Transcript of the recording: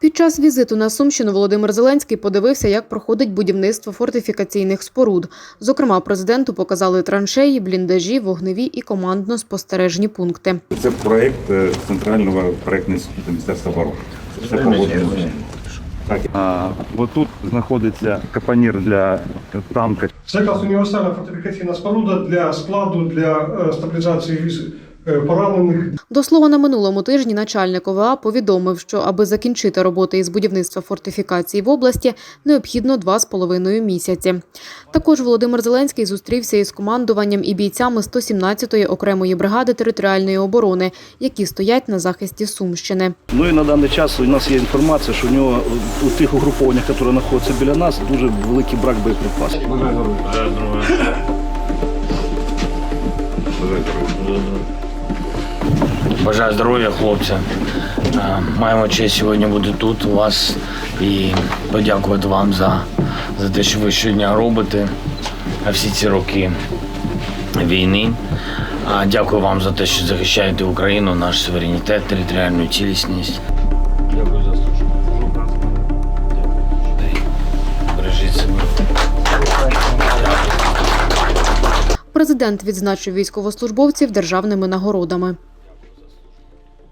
Під час візиту на Сумщину Володимир Зеленський подивився, як проходить будівництво фортифікаційних споруд. Зокрема, президенту показали траншеї, бліндажі, вогневі і командно-спостережні пункти. Це проект е, центрального проектного інституту Міністерства оборони. Це погоджено. Так, А, от тут знаходиться капонір для танка. Це якраз універсальна фортифікаційна споруда для складу для е, стабілізації віз- е, поранених До слова, на минулому тижні начальник ОВА повідомив, що аби закінчити роботи із будівництва фортифікацій в області, необхідно два з половиною місяці. Також Володимир Зеленський зустрівся із командуванням і бійцями 117-ї окремої бригади територіальної оборони, які стоять на захисті Сумщини. Ну і на даний час у нас є інформація, що у нього у тих угрупованнях, які знаходяться біля нас, дуже великий брак боєприпасів. Бажаю здоров'я, хлопці. Е, Маємо честь сьогодні бути тут у вас і подякувати вам за, за те, що ви щодня робите е, всі ці роки війни. Дякую вам за те, що захищаєте Україну, наш суверенітет, територіальну цілісність. Дякую за службу. Президент відзначив військовослужбовців державними нагородами.